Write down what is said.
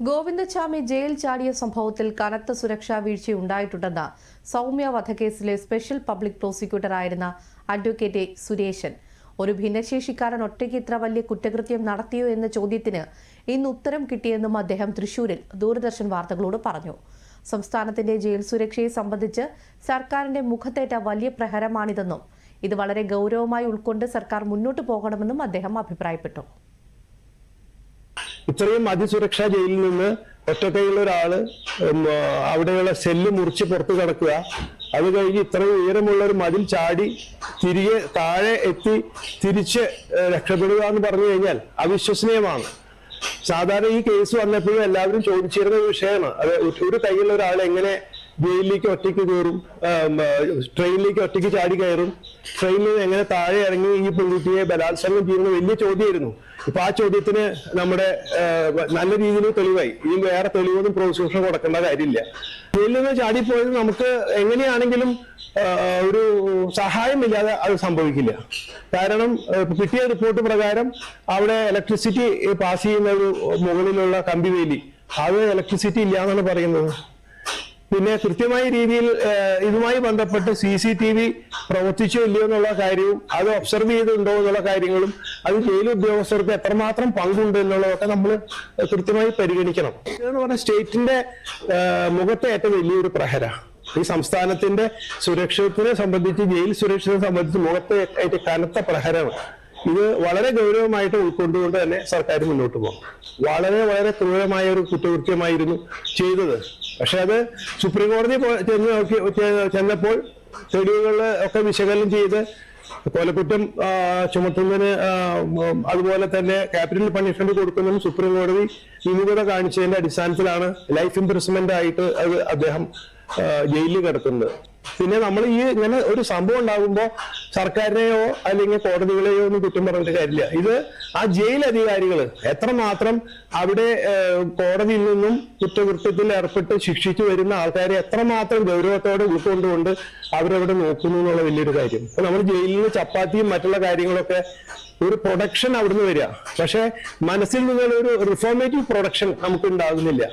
Govindachami jail ചാടിയ സംഭവത്തിൽ കനത്ത സുരക്ഷാ വീഴ്ചയുണ്ടായിട്ടുണ്ടെന്ന് സൗമ്യ വധക്കേസിലെ സ്പെഷ്യൽ പബ്ലിക് പ്രോസിക്യൂട്ടറായിരുന്ന അഡ്വക്കേറ്റ് എ. ഒരു ഭിന്നശേഷിക്കാരൻ ഒറ്റയ്ക്ക് ഇത്ര വലിയ കുറ്റകൃത്യം നടത്തിയോ എന്ന ചോദ്യത്തിന് ഇന്ന് ഉത്തരം കിട്ടിയെന്നും അദ്ദേഹം തൃശൂരിൽ ദൂരദർശൻ വാർത്തകളോട് പറഞ്ഞു സംസ്ഥാനത്തിന്റെ ജയിൽ സുരക്ഷയെ സംബന്ധിച്ച് സർക്കാരിന്റെ മുഖത്തേറ്റ വലിയ പ്രഹരമാണിതെന്നും ഇത് വളരെ ഗൗരവമായി ഉൾക്കൊണ്ട് സർക്കാർ മുന്നോട്ടു പോകണമെന്നും അദ്ദേഹം അഭിപ്രായപ്പെട്ടു ഇത്രയും അതിസുരക്ഷാ ജയിലിൽ നിന്ന് ഒറ്റക്കൈയുള്ള ഒരാൾ അവിടെയുള്ള സെല്ല് മുറിച്ച് പുറത്തു കിടക്കുക. അത് കഴിഞ്ഞ് ഇത്രയും ഉയരമുള്ള ഒരു മതിൽ ചാടി തിരികെ താഴെ എത്തി തിരിച്ച് രക്ഷപ്പെടുക എന്ന് പറഞ്ഞു കഴിഞ്ഞാൽ അവിശ്വസനീയമാണ്. സാധാരണ ഈ കേസ് വന്നപ്പോഴും എല്ലാവരും ചോദിച്ചിരുന്ന ഒരു വിഷയമാണ്. അത് ഒരു- കൈയിലുള്ള ഒരാൾ എങ്ങനെ ജയിലിലേക്ക് ഒറ്റയ്ക്ക് കയറും ട്രെയിനിലേക്ക് ഒറ്റയ്ക്ക് ചാടി കയറും. ട്രെയിനിൽ എങ്ങനെ താഴെ ഇറങ്ങി ഈ പെൺകുട്ടിയെ ബലാത്സംഗം ചെയ്യുന്ന വലിയ ചോദ്യമായിരുന്നു. ഇപ്പൊ ആ ചോദ്യത്തിന് നമ്മുടെ നല്ല രീതിയിൽ തെളിവായി. ഇനി വേറെ തെളിവൊന്നും പ്രോസിക്യൂഷൻ കൊടുക്കേണ്ട കാര്യമില്ല. ജയിലിൽ നിന്ന് ചാടിപ്പോയത് നമുക്ക് എങ്ങനെയാണെങ്കിലും ഒരു സഹായമില്ലാതെ അത് സംഭവിക്കില്ല. കാരണം കിട്ടിയ റിപ്പോർട്ട് പ്രകാരം അവിടെ ഇലക്ട്രിസിറ്റി പാസ് ചെയ്യുന്ന ഒരു മുകളിലുള്ള കമ്പിവേലി അത് ഇലക്ട്രിസിറ്റി ഇല്ല എന്നാണ് പറയുന്നത്. പിന്നെ കൃത്യമായ രീതിയിൽ ഇതുമായി ബന്ധപ്പെട്ട് സി സി ടി വി പ്രവർത്തിച്ചോ ഇല്ലയോ എന്നുള്ള കാര്യവും അത് ഒബ്സർവ് ചെയ്തിട്ടുണ്ടോ എന്നുള്ള കാര്യങ്ങളും അത് ജയിൽ ഉദ്യോഗസ്ഥർക്ക് എത്രമാത്രം പങ്കുണ്ട് എന്നുള്ളതൊക്കെ നമ്മൾ കൃത്യമായി പരിഗണിക്കണം. എന്ന് പറഞ്ഞ സ്റ്റേറ്റിന്റെ മുഖത്തെ ഏറ്റവും വലിയൊരു പ്രഹര. ഈ സംസ്ഥാനത്തിന്റെ സുരക്ഷിതത്തിനെ സംബന്ധിച്ച് ജയിൽ സുരക്ഷയെ സംബന്ധിച്ച് മുഖത്തെ ഏറ്റവും കനത്ത പ്രഹരമാണ്. ഇത് വളരെ ഗൗരവമായിട്ട് ഉൾക്കൊണ്ടുകൊണ്ട് തന്നെ സർക്കാർ മുന്നോട്ട് പോകും. വളരെ വളരെ ക്രൂരമായ ഒരു കുറ്റകൃത്യമായിരുന്നു ചെയ്തത്. പക്ഷെ അത് സുപ്രീം കോടതി ചെന്ന് നോക്കി ചെന്നപ്പോൾ തെളിവുകൾ ഒക്കെ വിശകലനം ചെയ്ത് കൊലക്കുറ്റം ചുമത്തുന്നതിന് അതുപോലെ തന്നെ ക്യാപിറ്റൽ പണിഷ്മെന്റ് കൊടുക്കുന്നതിന് സുപ്രീം കോടതി വിമുഖത കാണിച്ചതിന്റെ അടിസ്ഥാനത്തിലാണ് ലൈഫ് ഇംപ്രസ്മെന്റ് ആയിട്ട് അത് അദ്ദേഹം ജയിലിൽ കിടക്കുന്നത്. പിന്നെ നമ്മൾ ഈ ഇങ്ങനെ ഒരു സംഭവം ഉണ്ടാകുമ്പോൾ സർക്കാരിനെയോ അല്ലെങ്കിൽ കോടതികളെയോ ഒന്നും കുറ്റം പറഞ്ഞിട്ട് കാര്യമില്ല. ഇത് ആ ജയിൽ അധികാരികൾ എത്രമാത്രം അവിടെ കോടതിയിൽ നിന്നും കുറ്റകൃത്യത്തിൽ ഏർപ്പെട്ട് ശിക്ഷിച്ചു വരുന്ന ആൾക്കാരെ എത്രമാത്രം ഗൗരവത്തോടെ ഉൾക്കൊണ്ടുകൊണ്ട് അവരവിടെ നോക്കുന്നു എന്നുള്ള വലിയൊരു കാര്യം. നമ്മൾ ജയിലിൽ നിന്ന് ചപ്പാത്തിയും മറ്റുള്ള കാര്യങ്ങളൊക്കെ ഒരു പ്രൊഡക്ഷൻ അവിടുന്ന് വരിക. പക്ഷെ മനസ്സിൽ നിന്നുള്ള ഒരു റിഫോർമേറ്റീവ് പ്രൊഡക്ഷൻ നമുക്ക് ഉണ്ടാകുന്നില്ല